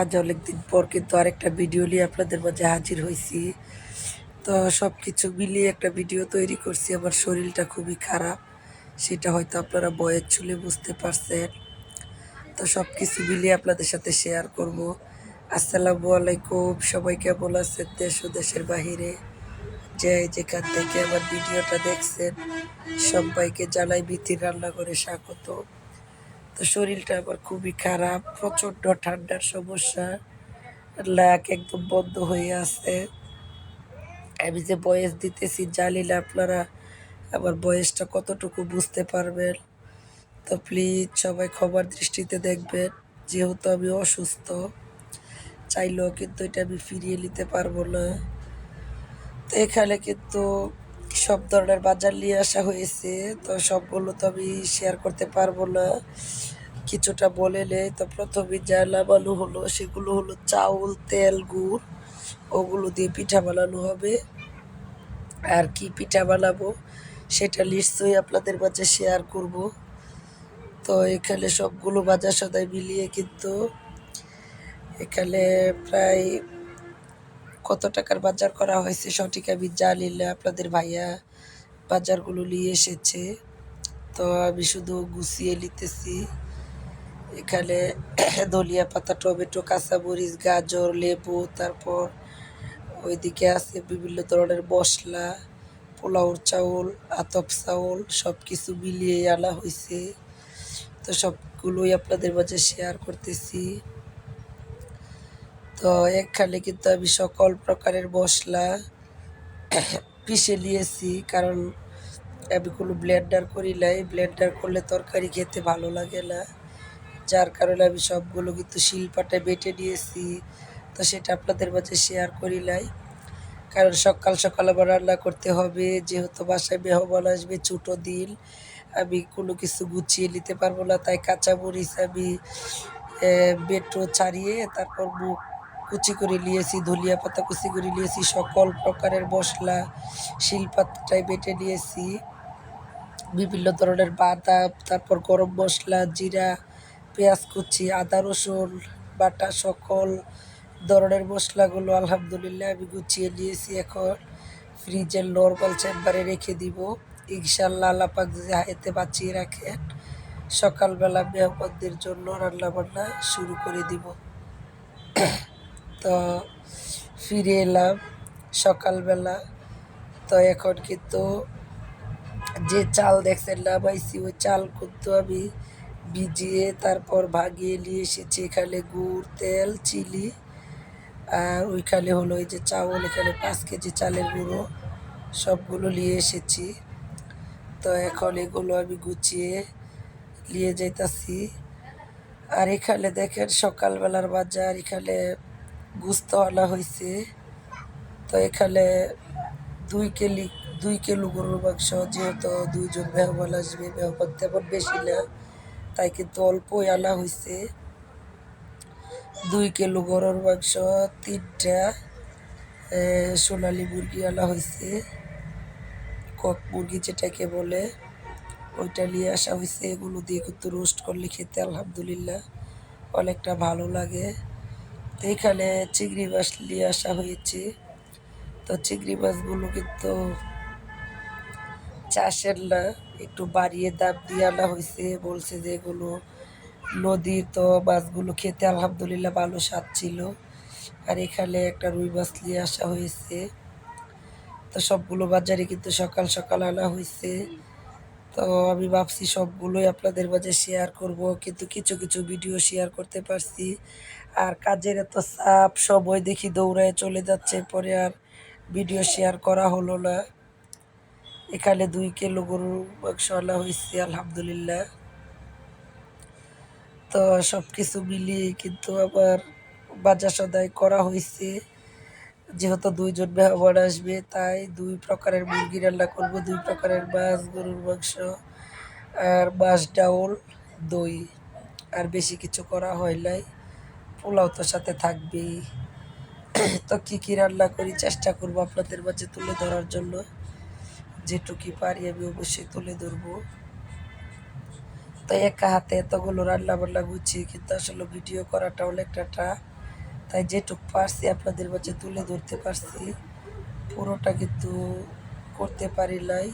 আজ অনেকদিন পর কিন্তু আরেকটা ভিডিও নিয়ে আপনাদের মাঝে হাজির হয়েছি তো সব কিছু মিলিয়ে একটা ভিডিও তৈরি করছি। আমার শরীরটা খুবই খারাপ, সেটা হয়তো আপনারা বয়ের চুলে বুঝতে পারছেন। তো সব কিছু মিলিয়ে আপনাদের সাথে শেয়ার করব। আসসালামু আলাইকুম, সবাই কেমন আছেন দেশ ও দেশের বাহিরে? যে যেখান থেকে আমার ভিডিওটা দেখছেন, সবাইকে জানাই বিথির রান্না করে স্বাগত। তো শরীরটা আমার খুবই খারাপ, প্রচণ্ড ঠান্ডার সমস্যা লাক একদম বন্ধ হয়ে আছে। আমি যে বয়স দিতেছি, জানি না আপনারা আমার বয়সটা কতটুকু বুঝতে পারবেন। তো প্লিজ সবাই ক্ষমার দৃষ্টিতে দেখবেন, যেহেতু আমি অসুস্থ, চাইলেও কিন্তু এটা আমি ফিরিয়ে নিতে পারব না। তো এখানে কিন্তু সব ধরনের বাজার নিয়ে আসা হয়েছে, তো সবগুলো তো আমি শেয়ার করতে পারব না। কিছুটা বলে নেই, তো প্রথমে যা নামানো হলো সেগুলো হলো চাউল, তেল, গুড়, ওগুলো দিয়ে পিঠা বানানো হবে। আর কি পিঠা বানাবো সেটা নিশ্চয়ই আপনাদের মাঝে শেয়ার করব। তো এখানে সবগুলো বাজার সদাই মিলিয়ে কিন্তু এখানে প্রায় কত টাকার বাজার করা হয়েছে? সঠিক আমি জানি না। আপনাদের ভাইয়া বাজারগুলো নিয়ে এসেছে। তো আমি শুধু গুছিয়ে নিতেছি। এখানে ধনিয়া পাতা, টমেটো, কাঁচামরিচ, গাজর, লেবু, তারপর ওইদিকে আছে বিভিন্ন ধরনের মশলা পোলাওর চাউল, আতপ চাউল সব কিছু মিলিয়ে আনা হয়েছে। তো সবগুলোই আপনাদের মাঝে শেয়ার করতেছি। তো এখানে কিন্তু আমি সকল প্রকারের মশলা পিষে নিয়েছি, কারণ আমি কোনো ব্লেন্ডার করি নাই। ব্লেন্ডার করলে তরকারি খেতে ভালো লাগে না। যার কারণে আমি সবগুলো কিন্তু শিলপাটায় বেটে নিয়েছি। তো সেটা আপনাদের মাঝে শেয়ার করি নাই। কারণ সকাল সকাল আবার রান্না করতে হবে। যেহেতু বাসায় মেহমান আসবে, ছোটো দিন, আমি কোনো কিছু গুছিয়ে নিতে পারব না। তাই কাঁচামরিচ আমি বেটো ছাড়িয়ে তারপর মুখ কুচি করে নিয়েছি ধলিয়া পাতা কুচি করে নিয়েছি, সকল প্রকারের মশলা শিলপাতায় বেটে নিয়েছি। বিভিন্ন ধরনের বাদাম, তারপর গরম মশলা, জিরা, পেঁয়াজ কুচি, আদা রসুন, বাটা, সকল ধরনের মশলাগুলো আলহামদুলিল্লাহ আমি গুছিয়ে নিয়েছি। এখন ফ্রিজের নর্মাল চেম্বারে রেখে দিব। ইনশাল্লাহ আল্লাপাক হাতে বাঁচিয়ে রাখেন, সকালবেলা মেহমানদের জন্য রান্নাবান্না শুরু করে দিব। তো ফিরে এলাম সকালবেলা। তো এখন কিন্তু যে চাল দেখছেন নামাইছি ওই চাল কিন্তু আমি ভিজিয়ে তারপর ভাগিয়ে নিয়ে এসেছি এখানে গুড়, তেল, চিলি, আর ওইখানে হলো এই যে চাউল, এখানে পাঁচ কেজি চালের গুঁড়ো, সবগুলো নিয়ে এসেছি। তো এখন এগুলো আমি গুছিয়ে নিয়ে যাইতাছি। আর এখানে দেখেন সকালবেলার বাজার, এখানে গুস্ত আনা হয়েছে তো এখানে দুই কেলি, দুই কিলো গরুর মাংস, যেহেতু দুইজন মেহমান আসবে, মেহমান তেমন বেশি না, তাই কিন্তু অল্পই আনা হয়েছে দুই কিলো গরুর মাংস, তিনটা সোনালি মুরগি আনা হয়েছে কক মুরগি যেটাকে বলে, ওইটা নিয়ে আসা হয়েছে এগুলো দিয়ে কিন্তু রোস্ট করলে খেতে আলহামদুলিল্লাহ, অনেকটা ভালো লাগে। এখানে চিংড়ি মাছ নিয়ে আসা হয়েছে। তো চিংড়ি মাছগুলো কিন্তু চাষের না, একটু বাড়িয়ে দাম দিয়ে আনা হয়েছে। বলছে যে এগুলো নদীর তো মাছগুলো খেতে আলহামদুলিল্লাহ ভালো স্বাদ ছিল। আর এখানে একটা রুই মাছ নিয়ে আসা হয়েছে। তো সবগুলো বাজারে কিন্তু সকাল সকাল আনা হয়েছে। তো আমি ভাবছি সবগুলোই আপনাদের মাঝে শেয়ার করব। কিন্তু কিছু কিছু ভিডিও শেয়ার করতে পারছি। আর কাজের এত চাপ সময় দেখি দৌড়ায় চলে যাচ্ছে পরে আর ভিডিও শেয়ার করা হলো না। এখানে দুই কিলো মাংস আনা হয়েছে, আলহামদুলিল্লাহ। তো সব কিছু মিলিয়ে কিন্তু আবার বাজার সদাই করা হয়েছে। যেহেতু দুইজন মেহমান আসবে, তাই দুই প্রকারের মুরগি রান্না করব। দুই প্রকারের মাছ, গরুর মাংস আর মাছ ডাউল, দই। আর বেশি কিছু করা হয় নাই। পোলাও তো সাথে থাকবেই তো কী কী রান্না করি চেষ্টা করব আপনাদের মাঝে তুলে ধরার জন্য। যেটুকি পারি আমি অবশ্যই তুলে ধরবো। তো একা হাতে এতগুলো রান্না বান্না গুছিয়ে কিন্তু আসলে ভিডিও করাটা অনেকটা তাই যেটুক পারছি আপনাদের মাঝে তুলে ধরতে পারছি। পুরোটা কিন্তু করতে পারি নাই।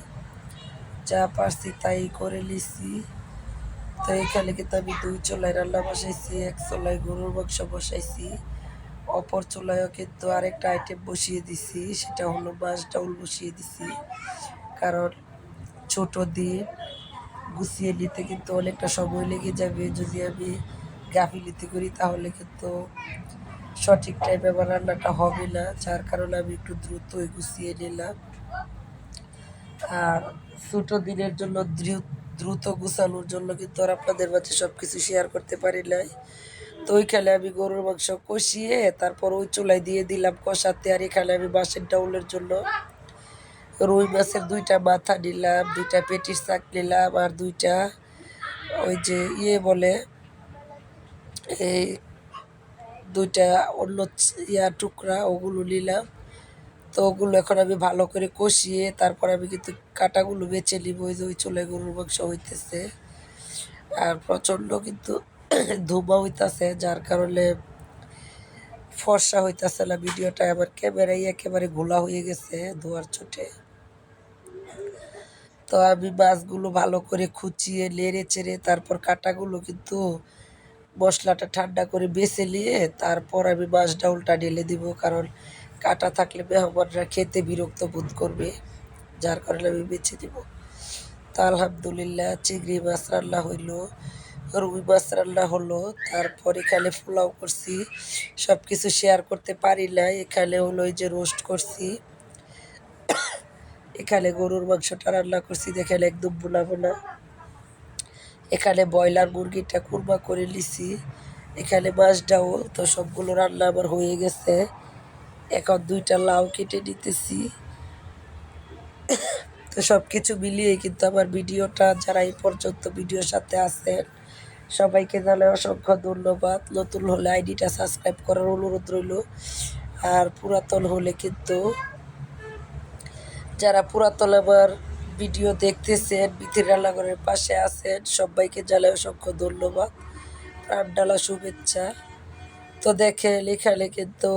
যা পারছি তাই করে লিছি তো এখানে কিন্তু আমি দুই চুলায় রান্না বসাইছি, এক চুলায় গরুর মাংস বসাইছি। অপর চুলায়ও কিন্তু আরেকটা আইটেম বসিয়ে দিছি, সেটা হলো মাছ ডাউল বসিয়ে দিছি। কারণ ছোট দিন গুছিয়ে নিতে কিন্তু অনেকটা সময় লেগে যাবে। যদি আমি গাফিলিতি করি, তাহলে কিন্তু সঠিক টাইমে আমার রান্নাটা হবে না, যার কারণে আমি একটু দ্রুতই গুছিয়ে নিলাম। আর ছোট দিনের জন্য দ্রু- দ্রুত গুছানোর জন্য কিন্তু আর আপনাদের মাঝে সব কিছু শেয়ার করতে পারি নাই। তো ওইখানে আমি গরুর মাংস কষিয়ে তারপর ওই চুলায় দিয়ে দিলাম কষাতে আর এখানে আমি মাছের ডাউলের জন্য রুই মাছের দুইটা মাথা নিলাম, দুইটা পেটির শাক নিলাম আর দুইটা ওই যে ইয়ে বলে এই দুইটা অন্য ইয়া টুকরা ওগুলো নিলাম। তো ওগুলো এখন আমি ভালো করে কষিয়ে তারপর আমি কিন্তু কাটাগুলো বেছে নিব, ওই যে ওই চুলে গরুর মাংস হইতেছে। আর প্রচণ্ড কিন্তু ধুমা হইতাছে, যার কারণে ফর্সা হইতাছে না ভিডিওটা। আমার ক্যামেরাই একেবারে ঘোলা হয়ে গেছে ধোয়ার চোটে। তো আমি মাছগুলো ভালো করে খুচিয়ে, নেড়ে চেড়ে তারপর কাটাগুলো কিন্তু মশলাটা ঠান্ডা করে বেছে নিয়ে তারপর আমি মাছ ডাউলটা ঢেলে দিব। কারণ কাটা থাকলে মেহমানরা খেতে বিরক্ত বোধ করবে, যার কারণে আমি বেছে দিব। তা আলহামদুলিল্লাহ, চিংড়ি মাছ রান্না হইল, রুই মাছ রান্না হলো, তারপর এখানে পোলাও করছি সব কিছু শেয়ার করতে পারি না, এখানে হলো ওই যে রোস্ট করছি। এখানে গরুর মাংসটা রান্না করছি, দেখেন একদম বোনা বোনা এখানে ব্রয়লার মুরগিটা কুরমা করে লিছি এখানে মাছ ডাউল তো সবগুলো রান্না আমার হয়ে গেছে। এখন দুইটা লাউ কেটে নিতেছি। তো সব কিছু মিলিয়ে কিন্তু আমার ভিডিওটা যারা এই পর্যন্ত ভিডিওর সাথে আছেন, সবাইকে জানাই অসংখ্য ধন্যবাদ। নতুন হলে আইডিটা সাবস্ক্রাইব করার অনুরোধ রইল। আর পুরাতন হলে কিন্তু যারা পুরাতন আমার ভিডিও দেখতেছেন বিথির রান্নাঘরের পাশে আছেন, সবাইকে জানাই অসংখ্য ধন্যবাদ। প্রাণ ডালা শুভেচ্ছা। তো দেখে লেখালে কিন্তু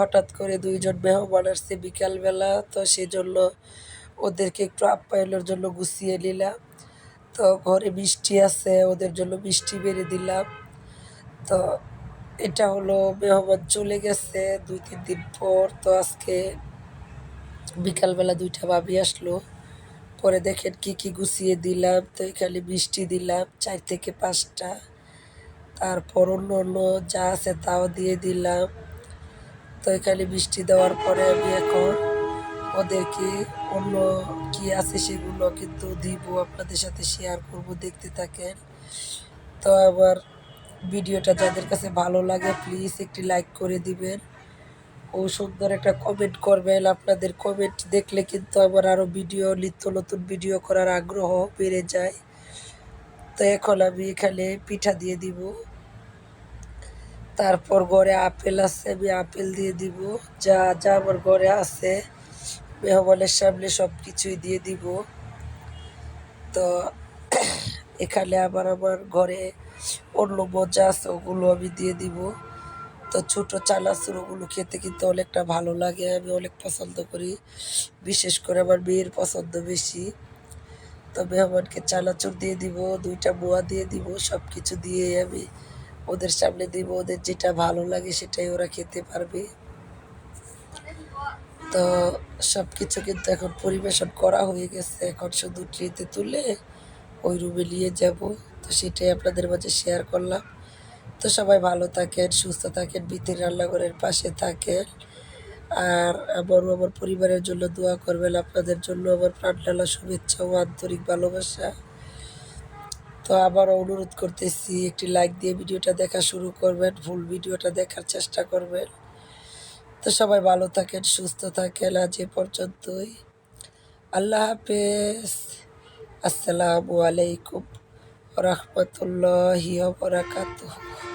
হঠাৎ করে দুইজন মেহমান আসছে বিকালবেলা, তো সেজন্য ওদেরকে একটু আপ্যায়নের জন্য গুছিয়ে নিলাম। তো ঘরে মিষ্টি আছে, ওদের জন্য মিষ্টি বেড়ে দিলাম। তো এটা হলো মেহমান চলে গেছে দুই, তিন দিন পর। তো আজকে বিকালবেলা দুইটা ভাবি আসলো, পরে দেখেন কি কি গুছিয়ে দিলাম। তো এখানে মিষ্টি দিলাম, চার থেকে পাঁচটা। তারপর অন্য অন্য যা আছে তাও দিয়ে দিলাম। তো এখানে বৃষ্টি দেওয়ার পরে আমি এখন ওদেরকে অন্য কি আছে সেগুলো কিন্তু দিব, আপনাদের সাথে শেয়ার করব, দেখতে থাকেন। তো আবার ভিডিওটা যাদের কাছে ভালো লাগে প্লিজ একটি লাইক করে দিবেন। ও সুন্দর একটা কমেন্ট করবেন। আপনাদের কমেন্ট দেখলে কিন্তু আমার আরও ভিডিও, নিত্য নতুন ভিডিও করার আগ্রহ বেড়ে যায়। তো এখন আমি এখানে পিঠা দিয়ে দিব। তারপর ঘরে আপেল আছে, আমি আপেল দিয়ে দিব। যা যা আমার ঘরে আছে মেহমানের সামনে সব কিছুই দিয়ে দিব। তো এখানে আবার আমার ঘরে অন্য মজা আছে, ওগুলো আমি দিয়ে দিব। তো ছোটো চানাচুর ওগুলো খেতে কিন্তু অনেকটা ভালো লাগে, আমি অনেক পছন্দ করি। বিশেষ করে আমার মেয়ের পছন্দ বেশি। তো মেহমানকে চানাচুর দিয়ে দিব, দুইটা মোয়া দিয়ে দিব সব কিছু দিয়ে আমি ওদের সামনে দিব, ওদের যেটা ভালো লাগে সেটাই ওরা খেতে পারবে। তো সব কিছু কিন্তু এখন পরিবেশন করা হয়ে গেছে। এখন শুধু ট্রেতে তুলে ওই রুমে নিয়ে যাব। তো সেটাই আপনাদের মাঝে শেয়ার করলাম। তো সবাই ভালো থাকেন, সুস্থ থাকেন বিতির রান্নাঘরের পাশে থাকেন। আর আমারও আমার পরিবারের জন্য দোয়া করবেন। আপনাদের জন্য আমার প্রাণ প্রাণডালা শুভেচ্ছা ও আন্তরিক ভালোবাসা। তো আবার অনুরোধ করতেছি, একটি লাইক দিয়ে ভিডিওটা দেখা শুরু করবেন ফুল ভিডিওটা দেখার চেষ্টা করবেন। তো সবাই ভালো থাকেন, সুস্থ থাকেন, আজ এ পর্যন্তই। আল্লাহ হাফেজ। আসসালামু আলাইকুম রহমতুল্লাহ বারাকাতুহু।